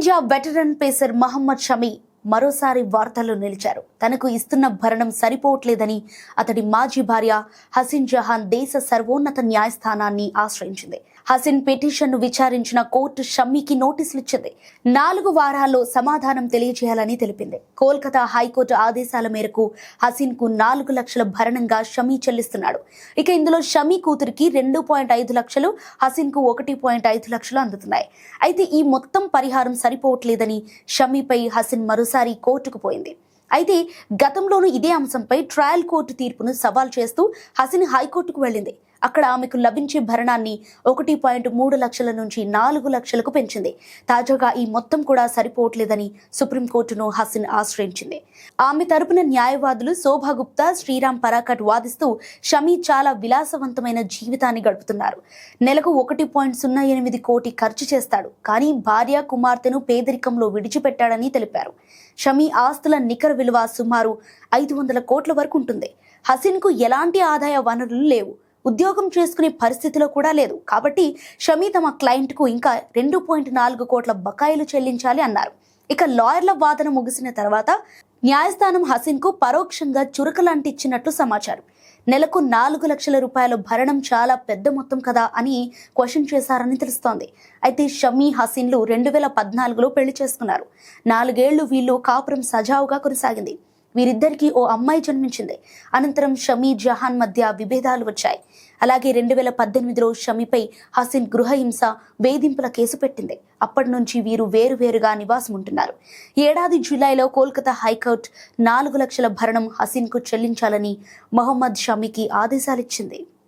India veteran pacer Mohammed Shami మరోసారి వార్తల్లో నిలిచారు. తనకు ఇస్తున్న భరణం సరిపోవట్లేదని అతడి మాజీ భార్య హసిన్ జహాన్ దేశ సర్వోన్నత న్యాయస్థానాన్ని ఆశ్రయించింది. హసిన్ పిటిషన్ను విచారించిన కోర్టు షమ్మీకి నోటీసులు ఇచ్చింది. నాలుగు వారాల్లో సమాధానం తెలియజేయాలని తెలిపింది. కోల్కతా హైకోర్టు ఆదేశాల మేరకు హసిన్కు నాలుగు లక్షల భరణంగా షమీ చెల్లిస్తున్నాడు. ఇక ఇందులో షమీ కూతురికి రెండు పాయింట్ ఐదు లక్షలు హసిన్కు ఒకటి పాయింట్ ఐదు లక్షలు అందుతున్నాయి. అయితే ఈ మొత్తం పరిహారం సరిపోవట్లేదని షమీపై హసిన్ మరోసారి కోర్టుకు పోయింది. అయితే గతంలోనూ ఇదే అంశంపై ట్రయల్ కోర్టు తీర్పును సవాల్ చేస్తూ హసిన్ హైకోర్టుకు వెళ్ళింది. అక్కడ ఆమెకు లభించే భరణాన్ని ఒకటి పాయింట్ మూడు లక్షల నుంచి నాలుగు లక్షలకు పెంచింది. తాజాగా ఈ మొత్తం కూడా సరిపోవట్లేదని సుప్రీంకోర్టును హసిన్ ఆశ్రయించింది. ఆమె తరపున న్యాయవాదులు శోభా గుప్తా శ్రీరామ్ పరాకట్ వాదిస్తూ షమీ చాలా విలాసవంతమైన జీవితాన్ని గడుపుతున్నారు. నెలకు ఒకటి పాయింట్ సున్నా ఎనిమిది కోటి ఖర్చు చేస్తాడు కానీ భార్య కుమార్తెను పేదరికంలో విడిచిపెట్టాడని తెలిపారు. షమీ ఆస్తుల నికర విలువ సుమారు ఐదు వందల కోట్ల వరకు ఉంటుంది. హసిన్కు ఎలాంటి ఆదాయ వనరులు లేవు. ఉద్యోగం చేసుకునే పరిస్థితిలో కూడా లేదు. కాబట్టి షమీ తమ క్లయింట్కు ఇంకా రెండు పాయింట్ నాలుగు కోట్ల బకాయిలు చెల్లించాలి అన్నారు. ఇక లాయర్ల వాదన ముగిసిన తర్వాత న్యాయస్థానం హసిన్కు పరోక్షంగా చురకలాంటిచ్చినట్లు సమాచారం. నెలకు నాలుగు లక్షల రూపాయల భరణం చాలా పెద్ద మొత్తం కదా అని క్వశ్చన్ చేశారని తెలుస్తోంది. అయితే షమీ హసీన్లు రెండు వేల పద్నాలుగులో పెళ్ళి చేసుకున్నారు. నాలుగేళ్ళు వీళ్ళు కాపురం సజావుగా కొనసాగింది. వీరిద్దరికీ ఓ అమ్మాయి జన్మించింది. అనంతరం షమీ జహాన్ మధ్య విభేదాలు వచ్చాయి. అలాగే రెండు వేల పద్దెనిమిదిలో షమీపై హసిన్ గృహహింస వేధింపుల కేసు పెట్టింది. అప్పటి నుంచి వీరు వేరువేరుగా నివాసం ఉంటున్నారు ఏడాది జూలైలో కోల్కతా హైకోర్టు నాలుగు లక్షల భరణం హసీన్కు చెల్లించాలని మొహమ్మద్ షమీకి ఆదేశాలిచ్చింది.